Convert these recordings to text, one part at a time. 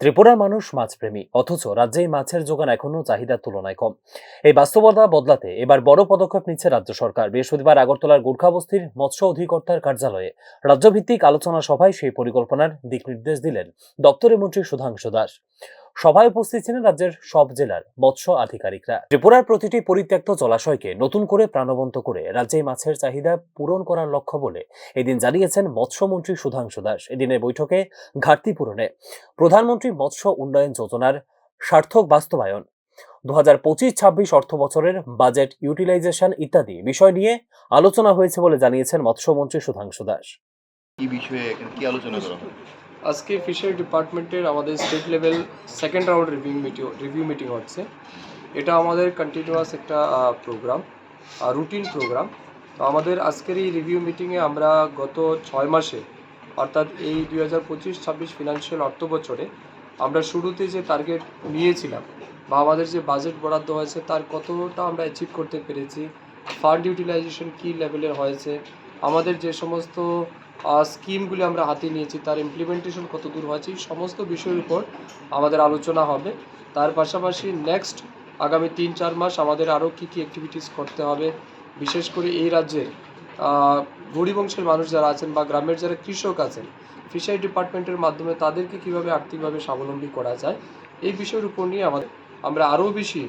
ত্রিপুরার মানুষ মাছপ্রেমী, অথচ রাজ্যে মাছের যোগান এখনও চাহিদার তুলনায় কম। এই বাস্তবতা বদলাতে এবার বড় পদক্ষেপ নিচ্ছে রাজ্য সরকার। বৃহস্পতিবার আগরতলার গোর্খাবস্তির মৎস্য অধিকর্তার কার্যালয়ে রাজ্যভিত্তিক আলোচনা সভায় সেই পরিকল্পনার দিক নির্দেশ দিলেন দপ্তরের মন্ত্রী সুধাংশু দাস। সভায় উপস্থিত ছিলেন রাজ্যের সব জেলার মৎস্য আধিকারিকরা। ত্রিপুরার প্রতিটি পরিত্যক্ত জলাশয়কে নতুন করে প্রাণবন্ত করে রাজ্যে মাছের চাহিদা পূরণ করার লক্ষ্য বলে এদিন জানিয়েছেন মৎস্যমন্ত্রী সুধাংশু দাস। এদিনের বৈঠকে ঘাটতি পূরণে প্রধানমন্ত্রী মৎস্য উন্নয়ন যোজনার সার্থক বাস্তবায়ন দু হাজার পঁচিশ ছাব্বিশ অর্থ বছরের বাজেট ইউটিলাইজেশন ইত্যাদি বিষয় নিয়ে আলোচনা হয়েছে বলে জানিয়েছেন মৎস্যমন্ত্রী সুধাংশু দাস। কি বিষয়ে কি আলোচনা করা আজকে ফিশারি ডিপার্টমেন্টের আমাদের state level second round review meeting review meeting হচ্ছে। এটা আমাদের কন্টিনিউয়াস একটা প্রোগ্রাম রুটিন প্রোগ্রাম তো আমাদের আজকের এই রিভিউ মিটিংয়ে আমরা গত ছয় মাসে, অর্থাৎ এই দুই হাজার পঁচিশ, ছাব্বিশ ফিনান্সিয়াল অর্থ বছরে আমরা শুরুতে যে টার্গেট নিয়েছিলাম বা আমাদের যে বাজেট বরাদ্দ হয়েছে, তার কতটা আমরা অ্যাচিভ করতে পেরেছি ফান্ড ইউটিলাইজেশন কী লেভেলের হয়েছে আমাদের যে সমস্ত স্কিমগুলি আমরা হাতে নিয়েছি তার ইমপ্লিমেন্টেশন কত দূর হয়েছে সমস্ত বিষয়ের উপর আমাদের আলোচনা হবে। তার পাশাপাশি নেক্সট আগামী তিন চার মাস আমাদের আরও কী কী অ্যাক্টিভিটিস করতে হবে বিশেষ করে এই রাজ্যে আহ, গরিব অংশের মানুষ যারা আছেন বা গ্রামের যারা কৃষক আছেন ফিশারি ডিপার্টমেন্টের মাধ্যমে তাদেরকে কীভাবে আর্থিকভাবে স্বাবলম্বী করা যায় এই বিষয়ের উপর নিয়ে আমাদের আমরা আরও বেশি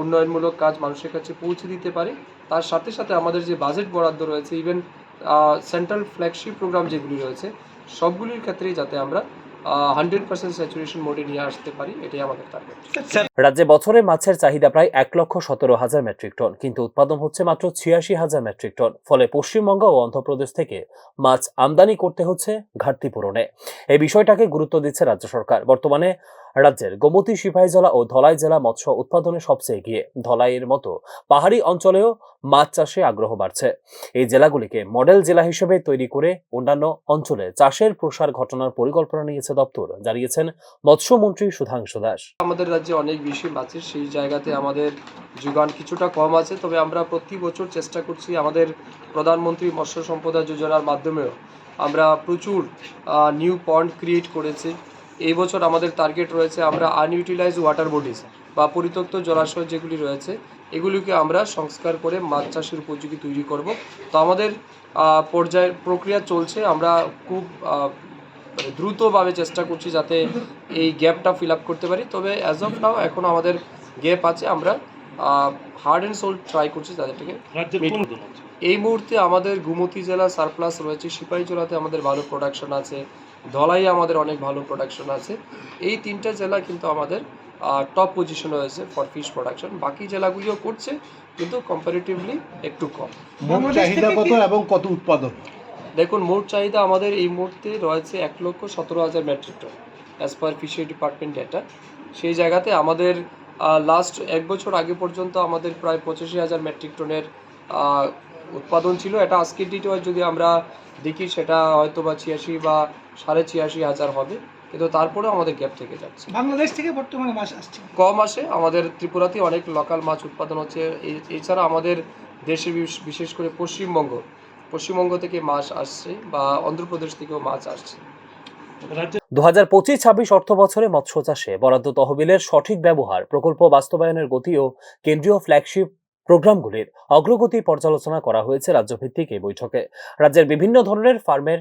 উন্নয়নমূলক কাজ মানুষের কাছে পৌঁছে দিতে পারি। তার সাথে সাথে আমাদের যে বাজেট বরাদ্দ রয়েছে ইভেন সেন্ট্রাল ফ্ল্যাগশিপ প্রোগ্রাম যেগুলি রয়েছে, সবগুলির ক্ষেত্রেই যাতে আমরা হান্ড্রেড পার্সেন্ট স্যাচুরেশন মোডে নিয়ে আসতে পারি, এটাই আমাদের টার্গেট রাজ্যে বছরে মাছের চাহিদা প্রায় এক লক্ষ সতেরো হাজার মেট্রিক টন কিন্তু উৎপাদন হচ্ছে মাত্র ছিয়াশি হাজার মেট্রিক টন ফলে পশ্চিমবঙ্গ ও অন্ধ্রপ্রদেশ থেকে মাছ আমদানি করতে হচ্ছে ঘাটতি পূরণে। এই বিষয়টাকে গুরুত্ব দিচ্ছে রাজ্য সরকার। বর্তমানে রাজ্যের গোমতী, সিপাহীজলা ও ধলাই জেলা মৎস্য উৎপাদনে সবচেয়ে এগিয়ে। ধলাইয়ের মতো পাহাড়ি অঞ্চলেও মাছ চাষে আগ্রহ বাড়ছে। এই জেলাগুলিকে মডেল জেলা হিসেবে তৈরি করে অন্যান্য অঞ্চলে চাষের প্রসার ঘটনার পরিকল্পনা নিয়েছে দপ্তর, জানিয়েছেন মৎস্যমন্ত্রী সুধাংশু দাস। আমাদের রাজ্যে অনেক বেশি মাছের সেই জায়গাতে আমাদের যোগান কিছুটা কম আছে, তবে আমরা প্রতি বছর চেষ্টা করছি আমাদের প্রধানমন্ত্রী মৎস্য সম্পদা যোজনার মাধ্যমেও আমরা প্রচুর নিউ পন্ড ক্রিয়েট করেছি। এই বছর আমাদের টার্গেট রয়েছে আমরা আনইউটিলাইজ ওয়াটার বডিজ বা পরিত্যক্ত জলাশয় যেগুলি রয়েছে এগুলিকে আমরা সংস্কার করে মাছ চাষের উপযোগী তৈরি করব। তো আমাদের পর্যায়ের প্রক্রিয়া চলছে আমরা খুব মানে দ্রুতভাবে চেষ্টা করছি যাতে এই গ্যাপটা ফিল আপ করতে পারি। তবে অ্যাজ অফ নাও এখন আমাদের গ্যাপ আছে আমরা হার্ড অ্যান্ড সোল ট্রাই করছি তাদেরটাকে। এই মুহূর্তে আমাদের গুমতি জেলা সারপ্লাস রয়েছে সিপাহী জেলাতে আমাদের ভালো প্রোডাকশন আছে ধলাই আমাদের অনেক ভালো প্রোডাকশন আছে। এই তিনটা জেলা কিন্তু আমাদের টপ পজিশন রয়েছে ফর ফিশ প্রোডাকশন বাকি জেলাগুলিও করছে কিন্তু কম্পারেটিভলি একটু কম। মোট চাহিদা কত এবং কত উৎপাদন? দেখুন মোট চাহিদা আমাদের এই মুহূর্তে রয়েছে এক লক্ষ সতেরো হাজার metric ton as per fishery department data সেই জায়গাতে আমাদের লাস্ট এক বছর আগে পর্যন্ত আমাদের প্রায় পঁচাশি হাজার মেট্রিক টনের উৎপাদন ছিল এটা আজকের ডেটে যদি আমরা দেখি সেটা হয়তো বা ছিয়াশি বা সাড়ে ছিয়াশি হাজার হবে কিন্তু তারপরেও আমাদের গ্যাপ থেকে যাচ্ছে। বাংলাদেশ থেকে বর্তমানে মাছ আসছে? কম আসে আমাদের ত্রিপুরাতে অনেক লোকাল মাছ উৎপাদন হচ্ছে এই- এছাড়া আমাদের দেশে বিশ- বিশেষ করে পশ্চিমবঙ্গ পশ্চিমবঙ্গ থেকে মাছ আসছে বা অন্ধ্রপ্রদেশ থেকেও মাছ আসছে। দু হাজার পঁচিশ ছাব্বিশ অর্থ বছরে মৎস্য চাষে বরাদ্দ তহবিলের সঠিক ব্যবহার প্রকল্প বাস্তবায়নের গতি ও কেন্দ্রীয় ফ্ল্যাগশিপ প্রোগ্রামগুলির অগ্রগতি পর্যালোচনা করা হয়েছে রাজ্যভিত্তিক এই বৈঠকে। রাজ্যের বিভিন্ন ধরনের ফার্মের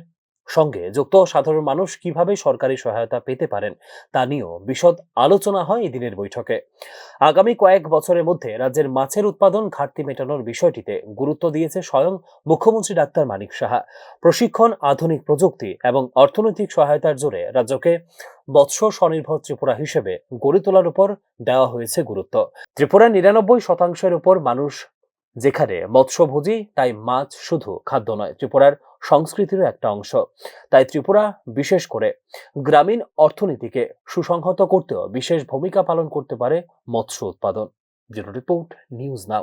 সঙ্গে যুক্ত সাধারণ মানুষ কীভাবে সরকারি সহায়তা পেতে পারেন তা নিয়েও বিশদ আলোচনা হয় এই দিনের বৈঠকে। আগামী কয়েক বছরের মধ্যে রাজ্যের মাছের উৎপাদন ঘাটতি মেটানোর বিষয়টিতে গুরুত্ব দিয়েছে স্বয়ং মুখ্যমন্ত্রী ডাক্তার মানিক সাহা। প্রশিক্ষণ, আধুনিক প্রযুক্তি এবং অর্থনৈতিক সহায়তার জোরে রাজ্যকে মৎস্য স্বনির্ভর ত্রিপুরা হিসেবে গড়ে তোলার উপর দেওয়া হয়েছে গুরুত্ব। ত্রিপুরার নিরানব্বই শতাংশের উপর মানুষ যেখানে মৎস্যভোজী, তাই মাছ শুধু খাদ্য নয়, ত্রিপুরার সংস্কৃতিরও একটা অংশ। তাই ত্রিপুরা, বিশেষ করে গ্রামীণ অর্থনীতিকে সুসংহত করতেও বিশেষ ভূমিকা পালন করতে পারে মৎস্য উৎপাদন। Report, news now.